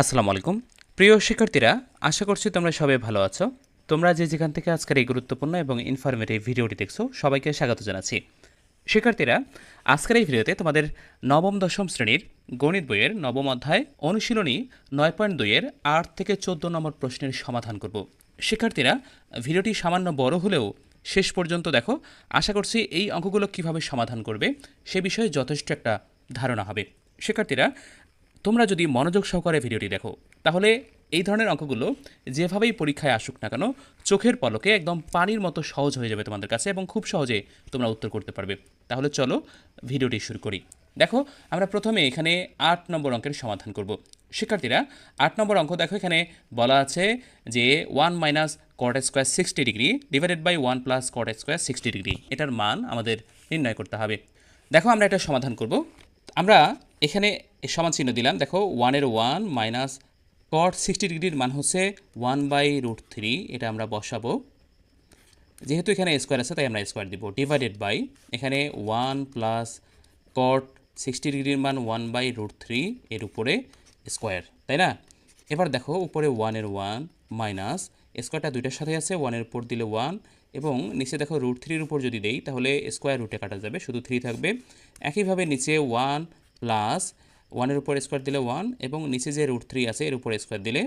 আসসালামু আলাইকুম। প্রিয় শিক্ষার্থীরা, আশা করছি তোমরা সবাই ভালো আছো। তোমরা যে যেখান থেকে আজকের এই গুরুত্বপূর্ণ এবং ইনফরমেটিভ ভিডিওটি দেখছ, সবাইকে স্বাগত জানাচ্ছি। শিক্ষার্থীরা, আজকের এই ভিডিওতে তোমাদের নবম, দশম শ্রেণির গণিত বইয়ের নবম অধ্যায় অনুশীলনী নয় পয়েন্ট দুইয়ের আট থেকে চোদ্দ নম্বর প্রশ্নের সমাধান করব। শিক্ষার্থীরা, ভিডিওটি সামান্য বড় হলেও শেষ পর্যন্ত দেখো, আশা করছি এই অঙ্কগুলো কীভাবে সমাধান করবে, সে বিষয়ে যথেষ্ট একটা ধারণা হবে। শিক্ষার্থীরা তোমরা যদি মনোযোগ সহকারে ভিডিওটি দেখো, তাহলে এই ধরনের অঙ্কগুলো যেভাবেই পরীক্ষায় আসুক না কেন, চোখের পলকে একদম পানির মতো সহজ হয়ে যাবে তোমাদের কাছে এবং খুব সহজে তোমরা উত্তর করতে পারবে। তাহলে চলো ভিডিওটি শুরু করি। দেখো, আমরা প্রথমে এখানে আট নম্বর অঙ্কের সমাধান করব। শিক্ষার্থীরা, আট নম্বর অঙ্ক দেখো, এখানে বলা আছে যে one minus cot square sixty degree divided by one plus cot square sixty degree এটার মান আমাদের নির্ণয় করতে হবে। দেখো, আমরা এটা সমাধান করব। আমরা এখানে এই সমান চিহ্ন দিলাম। দেখো ওয়ানের ওয়ান মাইনাস কট সিক্সটি ডিগ্রির মান হচ্ছে ওয়ান বাই রুট থ্রি এটা আমরা বসাবো। যেহেতু এখানে স্কোয়ার আছে, তাই আমরা স্কোয়ার দিব। ডিভাইডেড বাই এখানে ওয়ান প্লাস কট সিক্সটি ডিগ্রির মান ওয়ান বাই রুট থ্রি এর উপরে স্কোয়ার তাই না? এবার দেখো, উপরে ওয়ানের ওয়ান মাইনাস স্কোয়ারটা দুইটার সাথে আছে ওয়ানের উপর দিলে ওয়ান এবং নিচে দেখো রুট থ্রির উপর যদি দেই, তাহলে স্কোয়ার রুটে কাটা যাবে, শুধু থ্রি থাকবে। একইভাবে নিচে ওয়ান প্লাস ওয়ানের উপর স্কোয়ার দিলে ওয়ান এবং নিচে যে রুট থ্রি আছে, এর উপরে স্কোয়ার দিলে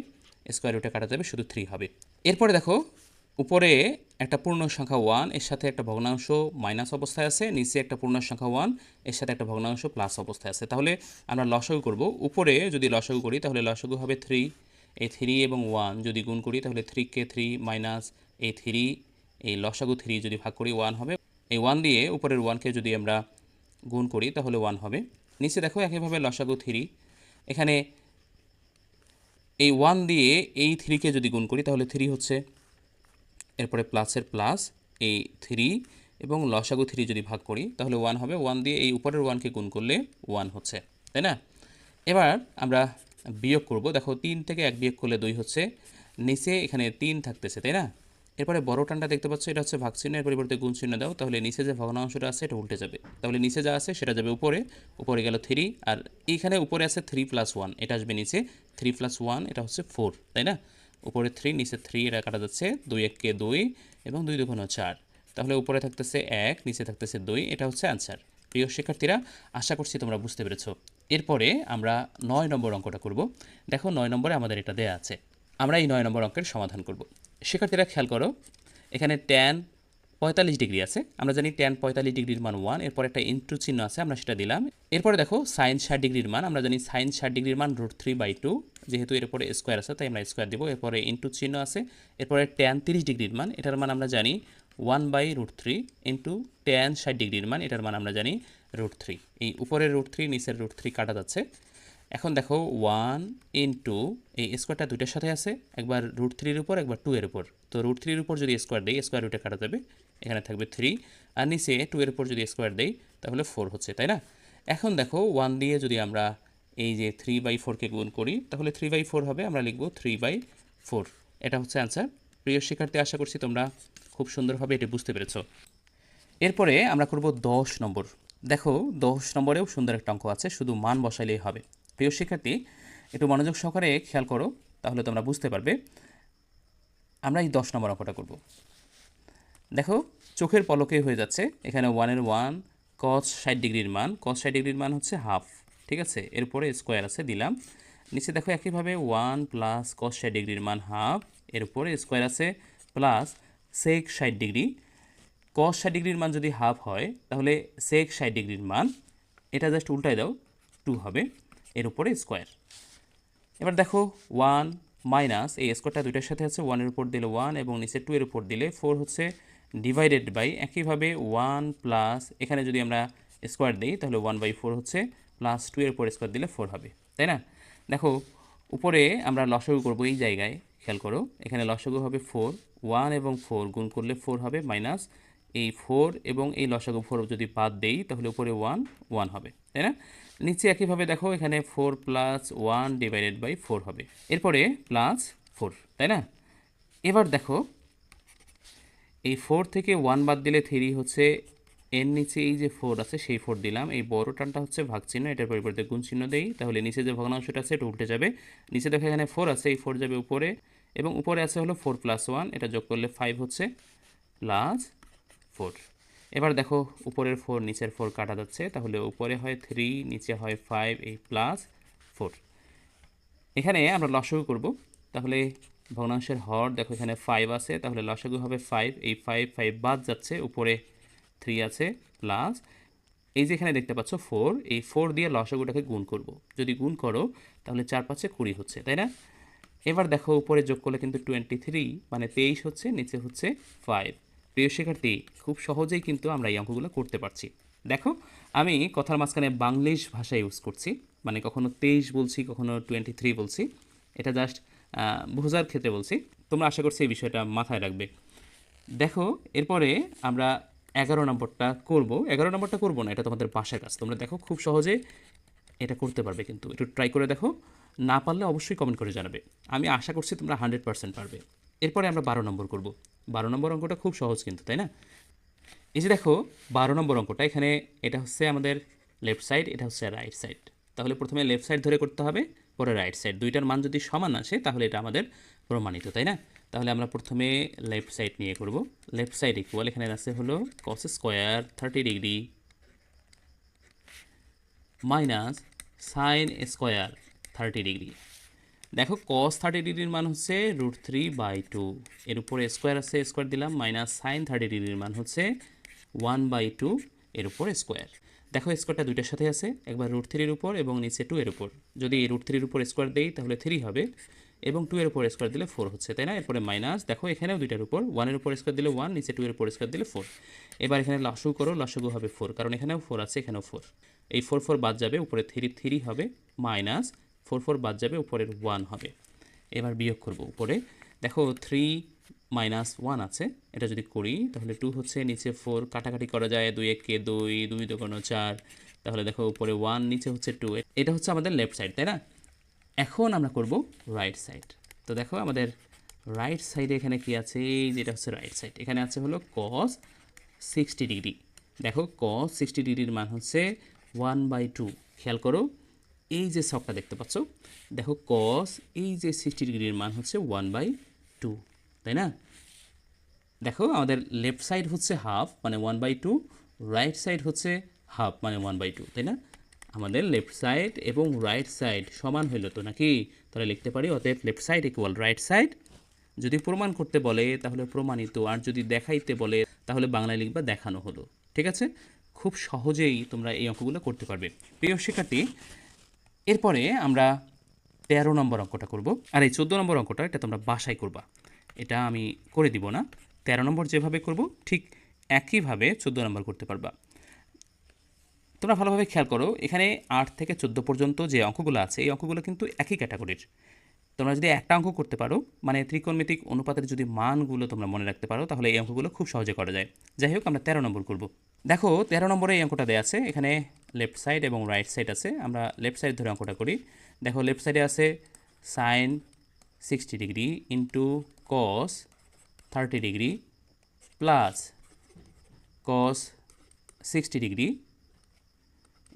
স্কোয়ার রুটে কাটা যাবে শুধু থ্রি হবে। এরপরে দেখো, উপরে একটা পূর্ণ সংখ্যা ওয়ানের সাথে একটা ভগ্নাংশ মাইনাস অবস্থায় আছে, নিচে একটা পূর্ণ সংখ্যা ওয়ানের সাথে একটা ভগ্নাংশ প্লাস অবস্থায় আছে। তাহলে আমরা লসাগু করব। উপরে যদি লসাগু করি, তাহলে লসাগু হবে থ্রি এই থ্রি এবং ওয়ান যদি গুণ করি, তাহলে থ্রি কে থ্রি মাইনাস এই থ্রি এই লসাগু থ্রি যদি ভাগ করি ওয়ান হবে। এই ওয়ান দিয়ে উপরের ওয়ানকে যদি আমরা গুণ করি, তাহলে ওয়ান হবে। নিচে দেখো একইভাবে লসাগু থ্রি। এখানে এই ওয়ান দিয়ে এই থ্রিকে যদি গুণ করি, তাহলে থ্রি হচ্ছে এরপরে প্লাসের প্লাস এই থ্রি এবং লসাগু থ্রি যদি ভাগ করি, তাহলে ওয়ান হবে। ওয়ান দিয়ে এই উপরের ওয়ানকে গুণ করলে ওয়ান হচ্ছে, তাই না? এবার আমরা বিয়োগ করব। দেখো তিন থেকে এক বিয়োগ করলে দুই হচ্ছে, নিচে এখানে তিন থাকতেছে, তাই না? এরপরে বড় টানটা দেখতে পাচ্ছ, এটা হচ্ছে ভাগ চিহ্নের পরিবর্তে গুণ চিহ্ন দাও, তাহলে নিচে যে ভগ্নাংশটা আছে, এটা উল্টে যাবে। তাহলে নিচে যা আছে, সেটা যাবে উপরে উপরে গেল থ্রি আর এইখানে উপরে আছে থ্রি প্লাস ওয়ান এটা আসবে নিচে থ্রি প্লাস ওয়ান এটা হচ্ছে ফোর তাই না? উপরে থ্রি নিচে থ্রি এটা কাটা যাচ্ছে দুই এককে দুই এবং দুই দুগুণ চার। তাহলে উপরে থাকতেছে এক, নিচে থাকতেছে দুই, এটা হচ্ছে আনসার প্রিয় শিক্ষার্থীরা, আশা করছি তোমরা বুঝতে পেরেছ। এরপরে আমরা নয় নম্বর অঙ্কটা করব। দেখো, নয় নম্বরে আমাদের এটা দেয়া আছে। আমরা এই নয় নম্বর অঙ্কের সমাধান করব। শিক্ষার্থীরা খেয়াল করো, এখানে ট্যান পঁয়তাল্লিশ ডিগ্রি আছে। আমরা জানি ট্যান পঁয়তাল্লিশ ডিগ্রির মান ওয়ান এরপর একটা ইন্টু চিহ্ন আছে, আমরা সেটা দিলাম। এরপরে দেখো সাইন ষাট ডিগ্রির মান, আমরা জানি সাইন ষাট ডিগ্রির মান রুট থ্রি বাই টু যেহেতু এর উপরে স্কোয়ার আছে, তাই আমরা স্কোয়ার দিব। এরপরে ইন্টু চিহ্ন আছে, এরপরে ট্যান তিরিশ ডিগ্রির মান, এটার মান আমরা জানি one by root three into tan ষাট ডিগ্রির মান, এটার মান আমরা জানি রুট থ্রি এই উপরের রুট থ্রি নিচের রুট থ্রি কাটা যাচ্ছে। এখন দেখো ওয়ান ইন্টু এই স্কোয়ারটা দুইটার সাথে আছে, একবার রুট থ্রির উপর, একবার টু এর উপর। তো রুট থ্রির উপর যদি স্কোয়ার দেই স্কোয়ার রুটে কাটা যাবে, এখানে থাকবে থ্রি আর নিচে টু এর উপর যদি স্কোয়ার দেই, তাহলে ফোর হচ্ছে, তাই না? এখন দেখো ওয়ান দিয়ে যদি আমরা এই যে থ্রি বাই ফোরকে গুণ করি, তাহলে থ্রি বাই ফোর হবে, আমরা লিখব থ্রি বাই ফোর এটা হচ্ছে অ্যান্সার প্রিয় শিক্ষার্থী, আশা করছি তোমরা খুব সুন্দরভাবে এটি বুঝতে পেরেছ। এরপরে আমরা করব দশ নম্বর। দেখো দশ নম্বরেও সুন্দর একটা অঙ্ক আছে, শুধু মান বসাইলেই হবে। প্রিয় শিক্ষার্থী, একটু মনোযোগ সহকারে খেয়াল করো, তাহলে তোমরা বুঝতে পারবে। আমরা এই দশ নম্বর অঙ্কটা করব। দেখো, চোখের পলকে হয়ে যাচ্ছে, এখানে ওয়ানের ওয়ান কস ষাট ডিগ্রির মান কস ষাট ডিগ্রির মান হচ্ছে হাফ ঠিক আছে? এরপরে স্কোয়ার আছে, দিলাম। নিচে দেখো একইভাবে ওয়ান প্লাস কস ষাট ডিগ্রির মান হাফ এর উপরে স্কোয়ার আছে প্লাস সেক ষাট ডিগ্রি। কস ষাট ডিগ্রির মান যদি হাফ হয়, তাহলে সেক ষাট ডিগ্রির মান, এটা জাস্ট উল্টায় দাও টু হবে। এর উপরে স্কোয়ার এবার দেখো ওয়ান মাইনাস এই স্কোয়ারটা দুইটার সাথে আছে ওয়ানের উপর দিলে ওয়ান এবং নিচে টু এর উপর দিলে ফোর হচ্ছে ডিভাইডেড বাই একইভাবে ওয়ান প্লাস এখানে যদি আমরা স্কোয়ার দিই তাহলে ওয়ান বাই ফোর হচ্ছে প্লাস টু এর উপর স্কোয়ার দিলে ফোর হবে, তাই না? দেখো উপরে আমরা লসাগু করব এই জায়গায়, খেয়াল করো, এখানে লসাগু হবে ফোর ওয়ান এবং ফোর গুণ করলে ফোর হবে মাইনাস এই ফোর এবং এই লসাগু ফোর যদি বাদ দেই তাহলে উপরে ওয়ান ওয়ান হবে, তাই না? নিচে একইভাবে দেখো, এখানে four plus one divided by four হবে। এরপরে প্লাস ফোর তাই না? এবার দেখো, এই ফোর থেকে ওয়ান বাদ দিলে থ্রি হচ্ছে এর নিচে এই যে ফোর আছে, সেই ফোর দিলাম। এই বড় টানটা হচ্ছে ভাগ চিহ্ন এটার পরিবর্তে গুণ চিহ্ন দেই। তাহলে নিচে যে ভগ্নাংশটা আছে, এটা উল্টে যাবে। নিচে দেখো এখানে ফোর আছে, এই ফোর যাবে উপরে। এবং উপরে আছে হলো ফোর প্লাস ওয়ান এটা যোগ করলে ফাইভ হচ্ছে প্লাস ফোর এবার দেখো উপরের ফোর নিচের ফোর কাটা যাচ্ছে, তাহলে উপরে হয় থ্রি নিচে হয় ফাইভ এই প্লাস ফোর এখানে আমরা লসাগু করব, তাহলে ভগ্নাংশের হর দেখো এখানে ফাইভ আছে, তাহলে লসগু হবে ফাইভ এই ফাইভ ফাইভ বাদ যাচ্ছে, উপরে থ্রি আছে প্লাস এই যে এখানে দেখতে পাচ্ছ ফোর এই ফোর দিয়ে লসগুটাকে গুণ করব। যদি গুণ করো, তাহলে চার পাঁচে কুড়ি হচ্ছে, তাই না? এবার দেখো উপরে যোগ করলে কিন্তু টোয়েন্টি থ্রি মানে তেইশ হচ্ছে, নিচে হচ্ছে ফাইভ প্রিয় শিক্ষার্থী, খুব সহজেই কিন্তু আমরা এই অঙ্কগুলো করতে পারছি। দেখো, আমি কথার মাঝখানে বাংলিশ ভাষা ইউজ করছি মানে কখনো তেইশ বলছি, কখনো টোয়েন্টি থ্রি বলছি। এটা জাস্ট বোঝার ক্ষেত্রে বলছি। তোমরা আশা করছি এই বিষয়টা মাথায় রাখবে। দেখো, এরপরে আমরা এগারো নম্বরটা করব। এগারো নম্বরটা করব না, এটা তোমাদের বাসার কাজ। তোমরা দেখো, খুব সহজে এটা করতে পারবে কিন্তু। একটু ট্রাই করে দেখো। না পারলে অবশ্যই কমেন্ট করে জানাবে। আমি আশা করছি তোমরা হান্ড্রেড পার্সেন্ট পারবে। এরপরে আমরা বারো নম্বর করব। বারো নম্বর অঙ্কটা খুব সহজ কিন্তু, তাই না? এই যে দেখো, বারো নম্বর অঙ্কটা, এখানে এটা হচ্ছে আমাদের লেফট সাইড এটা হচ্ছে রাইট সাইড তাহলে প্রথমে লেফট সাইড ধরে করতে হবে, পরে রাইট সাইড দুইটার মান যদি সমান আসে, তাহলে এটা আমাদের প্রমাণিত, তাই না? তাহলে আমরা প্রথমে লেফট সাইড নিয়ে করব। লেফট সাইড ইকুয়াল এখানে আছে হলো cos square thirty degree minus sine square thirty degree দেখো কস থার্টি ডিগ্রির মান হচ্ছে রুট থ্রি বাই টু এর উপরে স্কোয়ার আছে স্কোয়ার দিলাম মাইনাস সাইন থার্টি ডিগ্রির মান হচ্ছে ওয়ান বাই টু এর উপর স্কোয়ার দেখো স্কোয়ারটা দুইটার সাথে আছে, একবার রুট থ্রির উপর এবং নিচে টু এর উপর। যদি রুট থ্রির উপর স্কোয়ার দেই, তাহলে থ্রি হবে এবং টু এর উপর স্কোয়ার দিলে ফোর হচ্ছে, তাই না? এরপরে মাইনাস দেখো, এখানেও দুইটার উপর ওয়ানের উপর স্কোয়ার দিলে ওয়ান নিচে টু এর উপর স্কোয়ার দিলে ফোর এবার এখানে লসু করো, লসগু হবে ফোর কারণ এখানেও ফোর আছে, এখানেও ফোর এই ফোর ফোর বাদ যাবে, উপরে থ্রি থ্রি হবে মাইনাস ফোর ফোর বাদ যাবে, উপরের ওয়ান হবে। এবার বিয়োগ করব উপরে। দেখো থ্রি মাইনাস ওয়ান আছে, এটা যদি করি, তাহলে টু হচ্ছে নিচে ফোর কাটাকাটি করা যায় দুই এককে দুই দুই দোকানো চার। তাহলে দেখো উপরে ওয়ান নিচে হচ্ছে টু এটা হচ্ছে আমাদের লেফট সাইড তাই না? এখন আমরা করব রাইট সাইড তো দেখো আমাদের রাইট সাইডে এখানে কি আছে? যেটা হচ্ছে রাইট সাইড এখানে আছে হলো কস সিক্সটি ডিগ্রি দেখো কস সিক্সটি ডিগ্রির মান হচ্ছে ওয়ান বাই টু খেয়াল করো এই যে সবটা দেখতে পাচ্ছ, দেখো কস এই যে সিক্সটি ডিগ্রির মান হচ্ছে ওয়ান বাই টু তাই না? দেখো আমাদের লেফট সাইড হচ্ছে হাফ মানে one by two right side হচ্ছে হাফ মানে ওয়ান বাই টু তাই না? আমাদের লেফট সাইড এবং রাইট সাইড সমান হইল তো নাকি? তাহলে লিখতে পারি, অতএব left side equal right side যদি প্রমাণ করতে বলে, তাহলে প্রমাণিত, আর যদি দেখাইতে বলে, তাহলে বাংলায় লিখবা দেখানো হলো, ঠিক আছে? খুব সহজেই তোমরা এই অঙ্কগুলো করতে পারবে। প্রিয় শিক্ষার্থী এরপরে আমরা তেরো নম্বর অঙ্কটা করব। আর এই চোদ্দ নম্বর অঙ্কটা, এটা তোমরা বাসায় করবা। এটা আমি করে দিব না। তেরো নম্বর যেভাবে করব, ঠিক একইভাবে চোদ্দ নম্বর করতে পারবা। তোমরা ভালোভাবে খেয়াল করো, এখানে আট থেকে চোদ্দ পর্যন্ত যে অঙ্কগুলো আছে, এই অঙ্কগুলো কিন্তু একই ক্যাটাগরির। তোমরা যদি একটা অঙ্ক করতে পারো মানে ত্রিকোণমিতিক অনুপাতের যদি মানগুলো তোমরা মনে রাখতে পারো, তাহলে এই অঙ্কগুলো খুব সহজে করা যায়। যাই হোক, আমরা তেরো নম্বর করব। দেখো, তেরো নম্বরে এই অঙ্কটা দেওয়া আছে। এখানে লেফট সাইড এবং রাইট সাইড আছে। আমরা লেফট সাইড ধরে অঙ্কটা করি। দেখো লেফট সাইডে আছে sine sixty degree into cos thirty degree plus cos sixty degree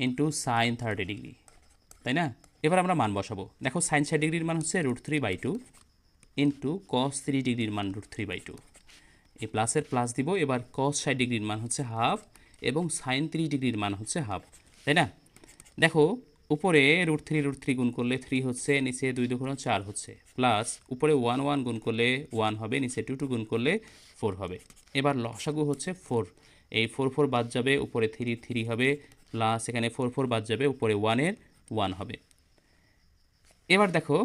into sine thirty degree তাই না? এবার আমরা মান বসাবো। দেখো সাইন ষাট ডিগ্রির মান হচ্ছে root three by two into cos three ডিগ্রির মান রুট থ্রি বাই টু এই প্লাসের প্লাস দিব। এবার কস ষাট ডিগ্রির মান হচ্ছে হাফ এবং সাইন থ্রি ডিগ্রির মান হচ্ছে হাফ তাই না? দেখো, উপরে রুট থ্রি রুট থ্রি গুণ করলে থ্রি হচ্ছে, নিচে দুই দুগুণ চার হচ্ছে। প্লাস উপরে ওয়ান ওয়ান গুণ করলে ওয়ান হবে, নিচে টু টু গুণ করলে ফোর হবে। এবার লসাগু হচ্ছে ফোর এই ফোর ফোর বাদ যাবে, উপরে থ্রি থ্রি হবে। প্লাস এখানে ফোর ফোর বাদ যাবে, উপরে ওয়ানের ওয়ান হবে। এবার দেখো,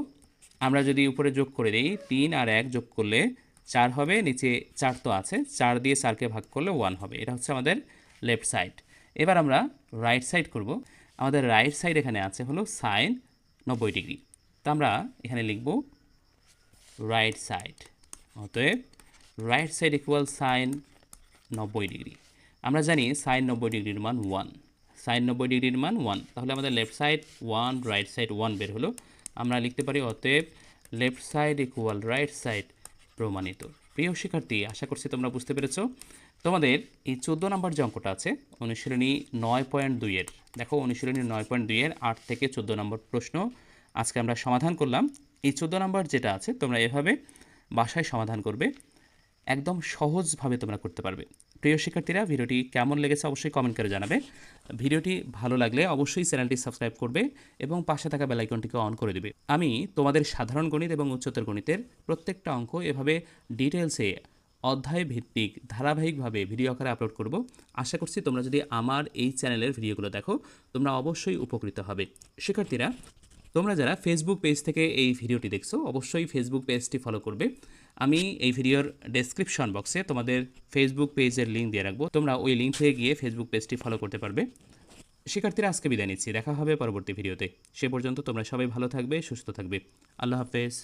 আমরা যদি উপরে যোগ করে দিই, তিন আর এক যোগ করলে চার হবে, নিচে চার তো আছে, চার দিয়ে চারকে ভাগ করলে ওয়ান হবে। এটা হচ্ছে আমাদের লেফট সাইড এবার আমরা রাইট সাইড করব। আমাদের রাইট সাইড এখানে আছে হলো সাইন নব্বই ডিগ্রি। তো আমরা এখানে লিখব রাইট সাইড অতএব রাইট সাইড ইকুয়াল সাইন নব্বই ডিগ্রি। আমরা জানি সাইন নব্বই ডিগ্রির মান ওয়ান সাইন নব্বই ডিগ্রির মান ওয়ান তাহলে আমাদের left side one right side one বের হলো। আমরা লিখতে পারি অতএব left side equal right side প্রমাণিত। প্রিয় শিক্ষার্থী, আশা করছি তোমরা বুঝতে পেরেছ। তোমাদের এই চোদ্দ নম্বর যে অঙ্কটা আছে, অনুশীলনী নয় পয়েন্ট দুইয়ের দেখো অনুশীলনী নয় পয়েন্ট দুইয়ের আট থেকে চোদ্দ নম্বর প্রশ্ন আজকে আমরা সমাধান করলাম। এই চোদ্দ নম্বর যেটা আছে, তোমরা এভাবে বাসায় সমাধান করবে, একদম সহজভাবে তোমরা করতে পারবে। প্রিয় শিক্ষার্থীরা, ভিডিওটি কেমন লেগেছে অবশ্যই কমেন্ট করে জানাবে। ভিডিওটি ভালো লাগলে অবশ্যই চ্যানেলটি সাবস্ক্রাইব করবে এবং পাশে থাকা বেলাইকনটিকে অন করে দেবে। আমি তোমাদের সাধারণ গণিত এবং উচ্চতর গণিতের প্রত্যেকটা অঙ্ক এভাবে ডিটেলসে অধ্যায় ভিত্তিক ধারাবাহিকভাবে ভিডিও আকারে আপলোড করব। আশা করছি তোমরা যদি আমার এই চ্যানেলের ভিডিওগুলো দেখো, তোমরা অবশ্যই উপকৃত হবে। শিক্ষার্থীরা, তোমরা যারা ফেসবুক পেজ থেকে এই ভিডিওটি দেখছ, অবশ্যই ফেসবুক পেজটি ফলো করবে। আমি এই ভিডিওর ডেসক্রিপশন বক্সে তোমাদের ফেসবুক পেজের লিঙ্ক দিয়ে রাখব। তোমরা ওই লিঙ্ক থেকে গিয়ে ফেসবুক পেজটি ফলো করতে পারবে। শিক্ষার্থীরা, আজকে বিদায় নিচ্ছি। দেখা হবে পরবর্তী ভিডিওতে সে পর্যন্ত তোমরা সবাই ভালো থাকবে, সুস্থ থাকবে। আল্লাহ হাফেজ।